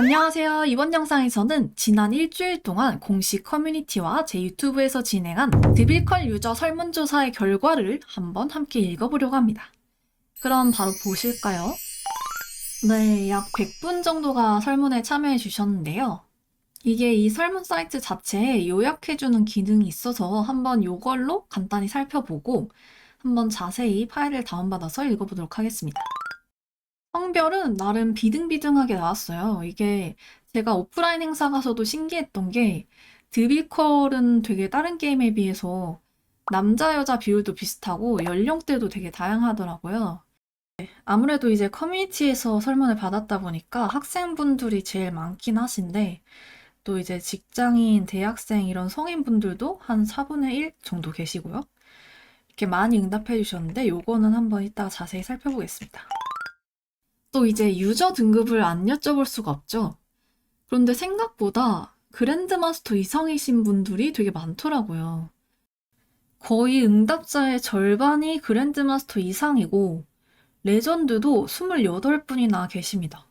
안녕하세요. 이번 영상에서는 지난 일주일 동안 공식 커뮤니티와 제 유튜브에서 진행한 드빌컬 유저 설문조사의 결과를 한번 함께 읽어보려고 합니다. 그럼 바로 보실까요? 네, 약 100분 정도가 설문에 참여해 주셨는데요. 이게 이 설문 사이트 자체에 요약해주는 기능이 있어서 한번 요걸로 간단히 살펴보고 한번 자세히 파일을 다운받아서 읽어보도록 하겠습니다. 성별은 나름 비등비등하게 나왔어요. 이게 제가 오프라인 행사 가서도 신기했던 게 드비컬은 되게 다른 게임에 비해서 남자 여자 비율도 비슷하고 연령대도 되게 다양하더라고요. 아무래도 이제 커뮤니티에서 설문을 받았다 보니까 학생분들이 제일 많긴 하신데 또 이제 직장인, 대학생 이런 성인분들도 한 4분의 1 정도 계시고요. 이렇게 많이 응답해 주셨는데 요거는 한번 이따가 자세히 살펴보겠습니다. 또 이제 유저 등급을 안 여쭤볼 수가 없죠. 그런데 생각보다 그랜드마스터 이상이신 분들이 되게 많더라고요. 거의 응답자의 절반이 그랜드마스터 이상이고, 레전드도 28분이나 계십니다.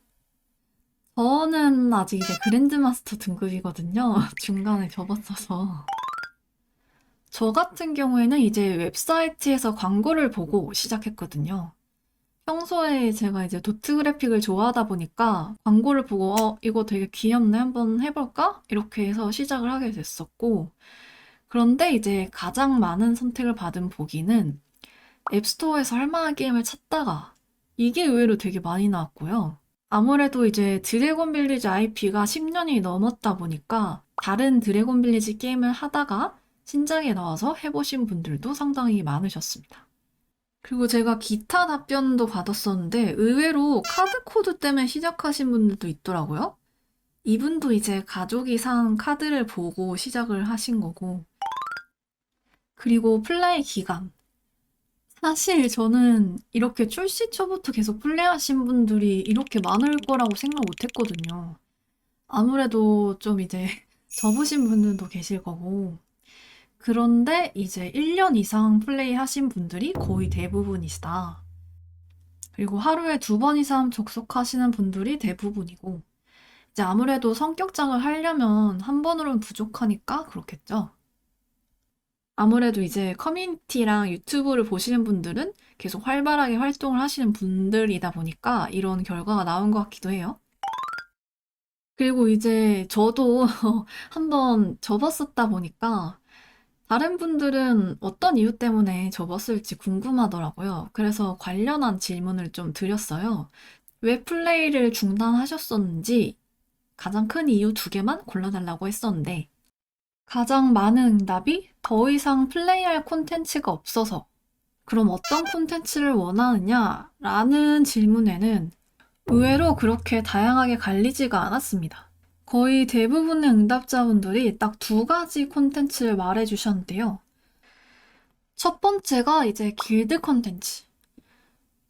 저는 아직 이제 그랜드마스터 등급이거든요. 중간에 접었어서. 저 같은 경우에는 이제 웹사이트에서 광고를 보고 시작했거든요. 평소에 제가 이제 도트 그래픽을 좋아하다 보니까 광고를 보고 어, 이거 되게 귀엽네. 한번 해볼까? 이렇게 해서 시작을 하게 됐었고, 그런데 이제 가장 많은 선택을 받은 보기는 앱스토어에서 할 만한 게임을 찾다가 이게 의외로 되게 많이 나왔고요. 아무래도 이제 드래곤 빌리지 IP가 10년이 넘었다 보니까 다른 드래곤 빌리지 게임을 하다가 신작에 나와서 해보신 분들도 상당히 많으셨습니다. 그리고 제가 기타 답변도 받았었는데 의외로 카드 코드 때문에 시작하신 분들도 있더라고요. 이분도 이제 가족이 산 카드를 보고 시작을 하신 거고. 그리고 플레이 기간. 사실 저는 이렇게 출시 초부터 계속 플레이하신 분들이 이렇게 많을 거라고 생각 못 했거든요. 아무래도 좀 이제 접으신 분들도 계실 거고. 그런데 이제 1년 이상 플레이 하신 분들이 거의 대부분이시다. 그리고 하루에 두 번 이상 접속하시는 분들이 대부분이고, 이제 아무래도 성격장을 하려면 한 번으로는 부족하니까 그렇겠죠. 아무래도 이제 커뮤니티랑 유튜브를 보시는 분들은 계속 활발하게 활동을 하시는 분들이다 보니까 이런 결과가 나온 것 같기도 해요. 그리고 이제 저도 한번 접었었다 보니까 다른 분들은 어떤 이유 때문에 접었을지 궁금하더라고요. 그래서 관련한 질문을 좀 드렸어요. 왜 플레이를 중단하셨었는지 가장 큰 이유 두 개만 골라달라고 했었는데, 가장 많은 응답이 더 이상 플레이할 콘텐츠가 없어서, 그럼 어떤 콘텐츠를 원하느냐? 라는 질문에는 의외로 그렇게 다양하게 갈리지가 않았습니다. 거의 대부분의 응답자분들이 딱 두 가지 콘텐츠를 말해주셨는데요. 첫 번째가 이제 길드 콘텐츠.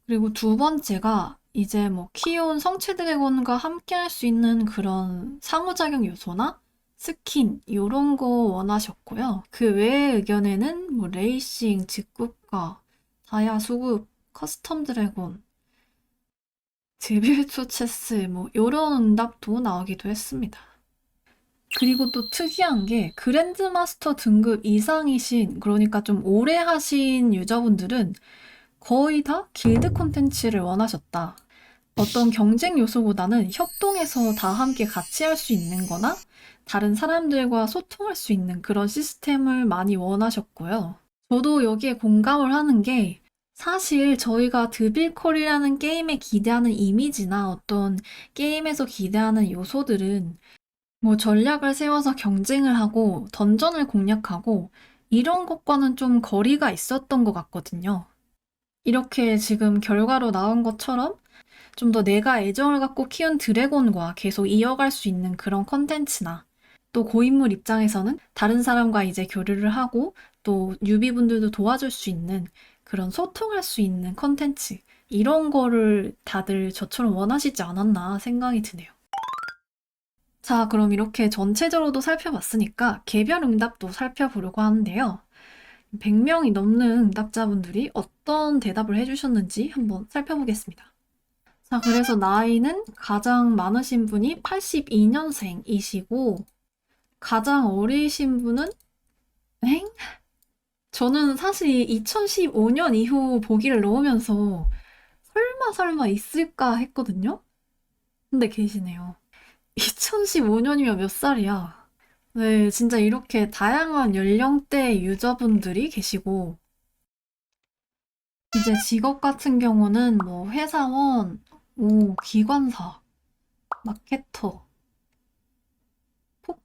그리고 두 번째가 이제 뭐 키운 성체 드래곤과 함께 할 수 있는 그런 상호작용 요소나 스킨 요런 거 원하셨고요. 그 외의 의견에는 뭐 레이싱, 직국가, 다야 수급, 커스텀 드래곤, 드빌초 체스 뭐 요런 응답도 나오기도 했습니다. 그리고 또 특이한 게 그랜드마스터 등급 이상이신 그러니까 좀 오래 하신 유저분들은 거의 다 길드 콘텐츠를 원하셨다. 어떤 경쟁 요소보다는 협동해서 다 함께 같이 할 수 있는 거나 다른 사람들과 소통할 수 있는 그런 시스템을 많이 원하셨고요. 저도 여기에 공감을 하는 게 사실 저희가 드빌콜이라는 게임에 기대하는 이미지나 어떤 게임에서 기대하는 요소들은 뭐 전략을 세워서 경쟁을 하고 던전을 공략하고 이런 것과는 좀 거리가 있었던 것 같거든요. 이렇게 지금 결과로 나온 것처럼 좀 더 내가 애정을 갖고 키운 드래곤과 계속 이어갈 수 있는 그런 컨텐츠나 또 고인물 입장에서는 다른 사람과 이제 교류를 하고 또 뉴비분들도 도와줄 수 있는 그런 소통할 수 있는 컨텐츠 이런 거를 다들 저처럼 원하시지 않았나 생각이 드네요. 자, 그럼 이렇게 전체적으로도 살펴봤으니까 개별 응답도 살펴보려고 하는데요. 100명이 넘는 응답자분들이 어떤 대답을 해주셨는지 한번 살펴보겠습니다. 자, 그래서 나이는 가장 많으신 분이 82년생이시고, 가장 어리신 분은, 엥? 저는 사실 2015년 이후 보기를 넣으면서 설마 설마 있을까 했거든요? 근데 계시네요. 2015년이면 몇 살이야? 네, 진짜 이렇게 다양한 연령대 유저분들이 계시고, 이제 직업 같은 경우는 뭐 회사원, 오, 기관사, 마케터, 폭,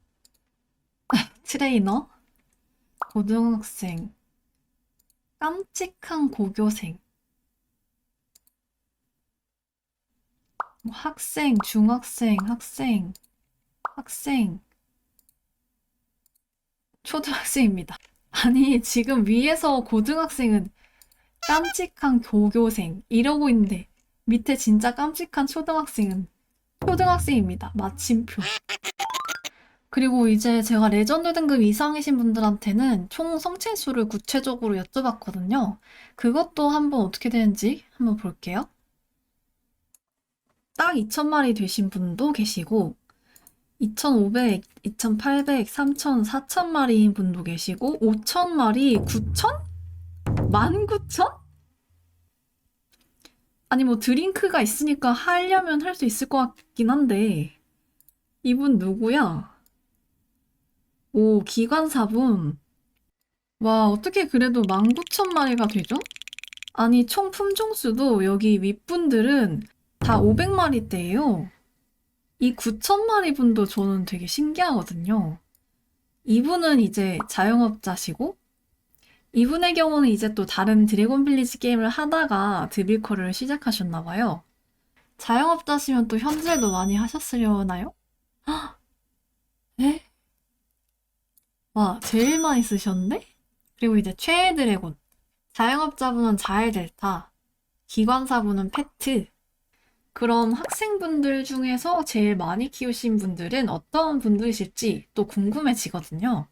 트레이너, 고등학생, 깜찍한 고교생, 뭐 학생, 중학생, 학생, 학생, 초등학생입니다. 아니, 지금 위에서 고등학생은 깜찍한 고교생 이러고 있는데 밑에 진짜 깜찍한 초등학생은 초등학생입니다. 마침표. 그리고 이제 제가 레전드 등급 이상이신 분들한테는 총 성체수를 구체적으로 여쭤봤거든요. 그것도 한번 어떻게 되는지 한번 볼게요. 딱 2,000마리 되신 분도 계시고, 2,500, 2,800, 3,000, 4,000마리인 분도 계시고, 5,000마리, 9,000? 19,000? 아니, 뭐, 드링크가 있으니까 하려면 할 수 있을 것 같긴 한데, 이분 누구야? 오, 기관사분. 와, 어떻게 그래도 19,000마리가 되죠? 아니, 총 품종수도 여기 윗분들은 다 500마리대예요. 이 9,000마리 분도 저는 되게 신기하거든요. 이분은 이제 자영업자시고, 이분의 경우는 이제 또 다른 드래곤 빌리지 게임을 하다가 드빌커를 시작하셨나 봐요. 자영업자시면 또 현질도 많이 하셨으려나요? 헉! 에? 와, 제일 많이 쓰셨는데? 그리고 이제 최애 드래곤. 자영업자분은 자엘 델타. 기관사분은 페트. 그럼 학생분들 중에서 제일 많이 키우신 분들은 어떤 분들이실지 또 궁금해지거든요.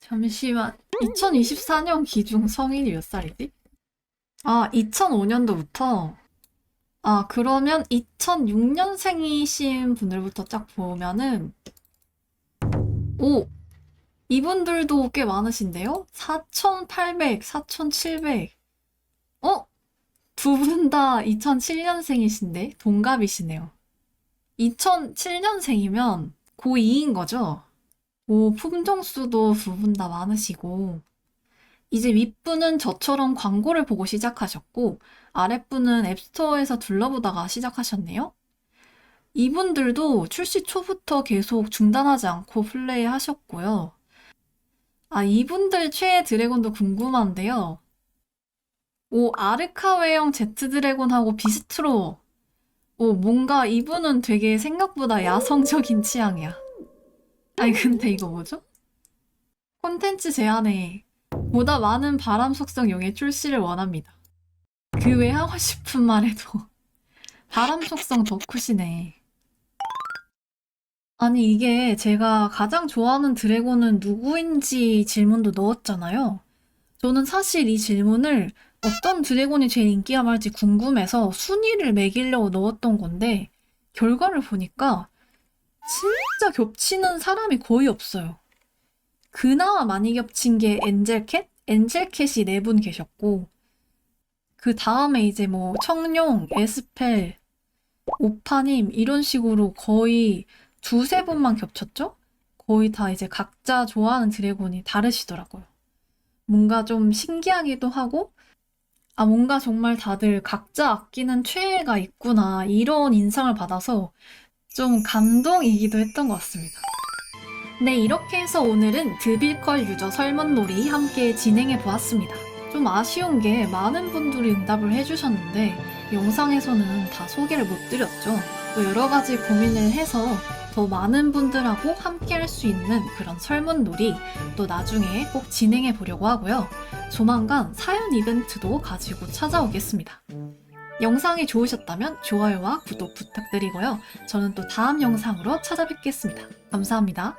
잠시만. 2024년 기준 성인이 몇 살이지? 아, 2005년도부터. 아, 그러면 2006년생이신 분들부터 쫙 보면은, 오! 이분들도 꽤 많으신데요? 4,800, 4,700. 어? 두 분 다 2007년생이신데? 동갑이시네요. 2007년생이면 고2인 거죠? 오, 품종수도 두 분 다 많으시고, 이제 윗분은 저처럼 광고를 보고 시작하셨고, 아랫분은 앱스토어에서 둘러보다가 시작하셨네요. 이분들도 출시 초부터 계속 중단하지 않고 플레이 하셨고요. 아, 이분들 최애 드래곤도 궁금한데요. 오, 아르카웨형 제트 드래곤하고 비스트로. 오, 뭔가 이분은 되게 생각보다 야성적인 취향이야. 아니, 근데 이거 뭐죠? 콘텐츠 제안에 보다 많은 바람 속성 용의 출시를 원합니다. 그 외 하고 싶은 말에도 바람 속성 덕후시네. 아니, 이게 제가 가장 좋아하는 드래곤은 누구인지 질문도 넣었잖아요. 저는 사실 이 질문을 어떤 드래곤이 제일 인기가 많을지 궁금해서 순위를 매기려고 넣었던 건데, 결과를 보니까 진짜 겹치는 사람이 거의 없어요. 그나마 많이 겹친 게 엔젤캣? 엔젤캣이 네 분 계셨고, 그 다음에 이제 뭐 청룡, 에스펠, 오파님 이런 식으로 거의 두세 분만 겹쳤죠? 거의 다 이제 각자 좋아하는 드래곤이 다르시더라고요. 뭔가 좀 신기하기도 하고, 아, 뭔가 정말 다들 각자 아끼는 최애가 있구나, 이런 인상을 받아서 좀 감동이기도 했던 것 같습니다. 네, 이렇게 해서 오늘은 드빌컬 유저 설문놀이 함께 진행해 보았습니다. 좀 아쉬운 게 많은 분들이 응답을 해주셨는데 영상에서는 다 소개를 못 드렸죠. 또 여러 가지 고민을 해서 더 많은 분들하고 함께 할 수 있는 그런 설문놀이 또 나중에 꼭 진행해 보려고 하고요. 조만간 사연 이벤트도 가지고 찾아오겠습니다. 영상이 좋으셨다면 좋아요와 구독 부탁드리고요. 저는 또 다음 영상으로 찾아뵙겠습니다. 감사합니다.